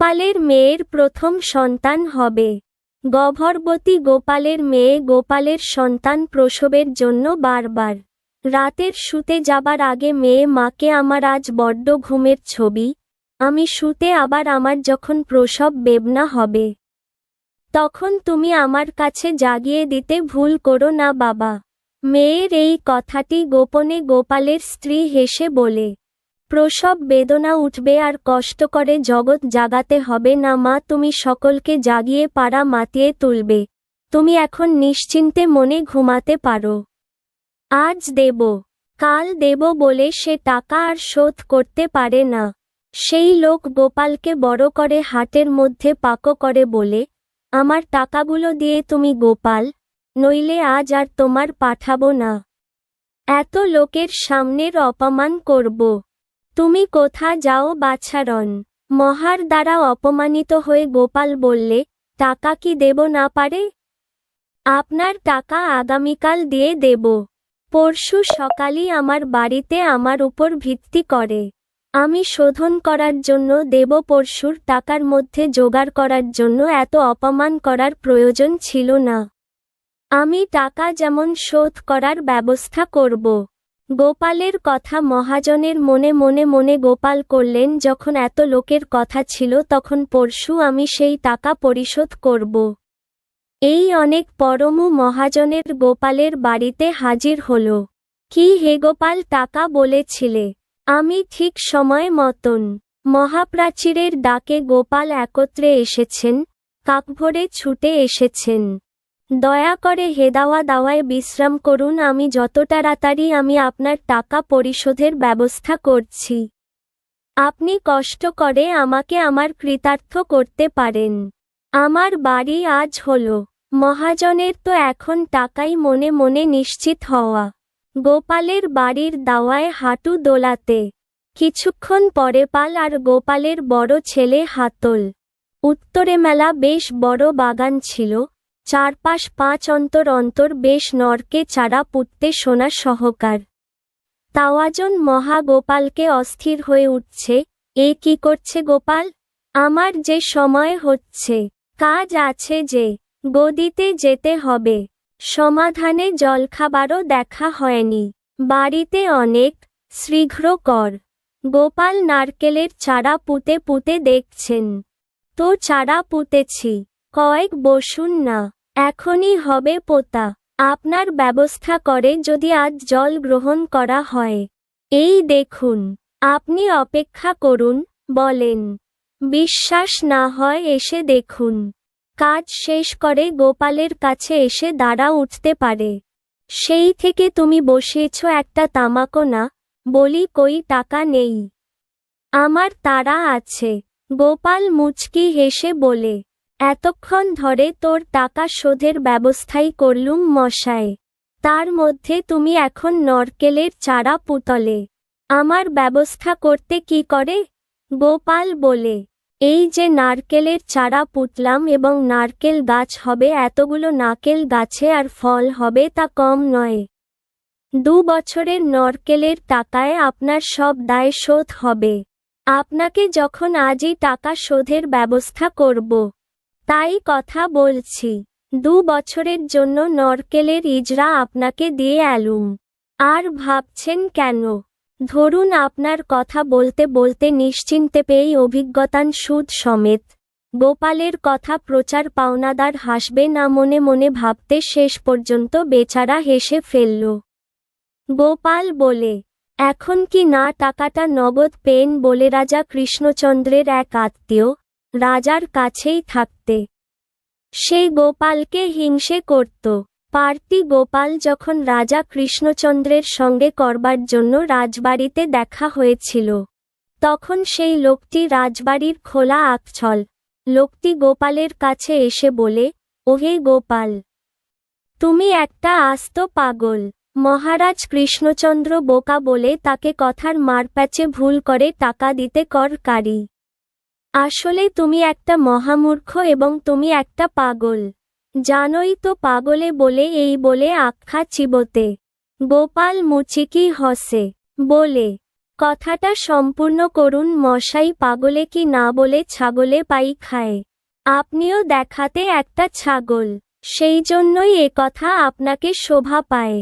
গোপালের মেয়ের প্রথম সন্তান হবে। গর্ভবতী গোপালের মেয়ে গোপালের সন্তান প্রসবের জন্য বারবার। রাতের শুতে যাবার আগে মেয়ে মাকে আমার আজ বড্ড ঘুমের ছবি, আমি শুতে আবার আমার যখন প্রসব বেবনা হবে। তখন তুমি আমার কাছে জাগিয়ে দিতে ভুল করো না বাবা। মেয়ের এই কথাটি গোপনে গোপালের স্ত্রী হেসে বলে প্রসব বেদনা উঠবে আর কষ্ট করে জগৎ জাগাতে হবে না মা, তুমি সকলকে জাগিয়ে পাড়া মাতিয়ে তুলবে। তুমি এখন নিশ্চিন্তে মনে ঘুমাতে পারো। আজ দেব। কাল দেব বলে সে টাকা আর শোধ করতে পারে না। সেই লোক গোপালকে বড় করে হাটের মধ্যে পাকো করে বলে, আমার টাকাগুলো দিয়ে তুমি গোপাল, নইলে আজ আর তোমার পাঠাবো না। এত লোকের সামনের অপমান করব। তুমি কোথা যাও বাছারন মহার দ্বারা অপমানিত হয়ে গোপাল বললে, টাকা কি দেব না পারে? আপনার টাকা আগামীকাল দিয়ে দেব। পরশু সকালই আমার বাড়িতে আমার উপর ভিত্তি করে। আমি শোধন করার জন্য দেব পরশুর টাকার মধ্যে জোগাড় করার জন্য এত অপমান করার প্রয়োজন ছিল না। আমি টাকা যেমন শোধ করার ব্যবস্থা করব। গোপালের কথা মহাজনের মনে মনে মনে গোপাল করলেন, যখন এত লোকের কথা ছিল তখন, পরশু আমি সেই টাকা পরিশোধ করব। এই অনেক পরমু মহাজনের গোপালের বাড়িতে হাজির হল। কি হে গোপাল, টাকা বলেছিলে? আমি ঠিক সময় মতন মহাপ্রাচীরের ডাকে গোপাল একত্রে এসেছেন, কাকভরে ছুটে এসেছেন। দয়া করে হেদাওয়া দাওয়ায় বিশ্রাম করুন, আমি যত তাড়াতাড়ি আমি আপনার টাকা পরিশোধের ব্যবস্থা করছি। আপনি কষ্ট করে আমাকে আমার কৃতার্থ করতে পারেন। আমার বাড়ি আজ হলো। মহাজনের তো এখন টাকাই মনে মনে নিশ্চিত হওয়া। গোপালের বাড়ির দাওয়ায় হাঁটু দোলাতে। কিছুক্ষণ পরে পাল আর গোপালের বড় ছেলে হাতল। উত্তরে মেলা বেশ বড় বাগান ছিল। চারপাশ পাঁচ অন্তর অন্তর বেশ নরকে চারা পুঁততে সোনা সহকার। তাওয়াজন মহা গোপালকে অস্থির হয়ে উঠছে, এ কি করছে গোপাল? আমার যে সময় হচ্ছে, কাজ আছে যে, গদিতে যেতে হবে। সমাধানে জলখাবারও দেখা হয়নি। বাড়িতে অনেক শীঘ্র কর। গোপাল নারকেলের চারা পুঁতে পুঁতে দেখছেন। তো চারা পুঁতেছি, কয়েক বসুন না। এখনই হবে পোতা। আপনার ব্যবস্থা করে যদি আজ জল গ্রহণ করা হয়। এই দেখুন, আপনি অপেক্ষা করুন, বলেন। বিশ্বাস না হয় এসে দেখুন। কাজ শেষ করে গোপালের কাছে এসে দাঁড়া উঠতে পারে। সেই থেকে তুমি বসেছ একটা তামাকো না, বলি কই টাকা নেই। আমার তারা আছে, গোপাল মুচকি হেসে বলে এতক্ষণ ধরে তোর টাকা শোধের ব্যবস্থাই করলুম মশায় তার মধ্যে তুমি এখন নরকেলের চারা পুতলে। আমার ব্যবস্থা করতে কি করে? গোপাল বলে, এই যে নারকেলের চারা পুতলাম এবং নারকেল গাছ হবে, এতগুলো নারকেল গাছে আর ফল হবে তা কম নয়। দু বছরের নরকেলের টাকায় আপনার সব দায় শোধ হবে। আপনাকে যখন আজই টাকা শোধের ব্যবস্থা করব। তাই কথা বলছি। দু বছরের জন্য নরকেলের ইজরা আপনাকে দিয়ে এলুম। আর ভাবছেন কেন? ধরুন আপনার কথা বলতে বলতে নিশ্চিন্তে পেয়েই অভিজ্ঞতান সুদ সমেত। গোপালের কথা প্রচার পাওনাদার হাসবে না মনে মনে ভাবতে শেষ পর্যন্ত বেচারা হেসে ফেলল। গোপাল বলে, এখন কি না টাকাটা নগদ পেন বলে রাজা কৃষ্ণচন্দ্রের এক আত্মীয় রাজার কাছেই থাকতে। সেই গোপালকে হিংসে করত। পার্টি গোপাল যখন রাজা কৃষ্ণচন্দ্রের সঙ্গে করবার জন্য রাজবাড়িতে দেখা হয়েছিল, তখন সেই লোকটি রাজবাড়ির খোলা আকছল লোকটি গোপালের কাছে এসে বলে, ওহে গোপাল, তুমি একটা আস্ত পাগল। মহারাজ কৃষ্ণচন্দ্র বোকা বলে তাকে কথার মারপ্যাচে ভুল করে টাকা দিতে করকারী। আসলে তুমি একটা মহামূর্খ এবং তুমি একটা পাগল। জানোই তো পাগলে বলে, এই বলে আখ্যা চিবতে। গোপাল মুচিকি হসে, বলে, কথাটা সম্পূর্ণ করুন মশাই, পাগলে কি না বলে ছাগলে পাই খায়। আপনিও দেখাতে একটা ছাগল, সেই জন্যই এ কথা আপনাকে শোভা পায়।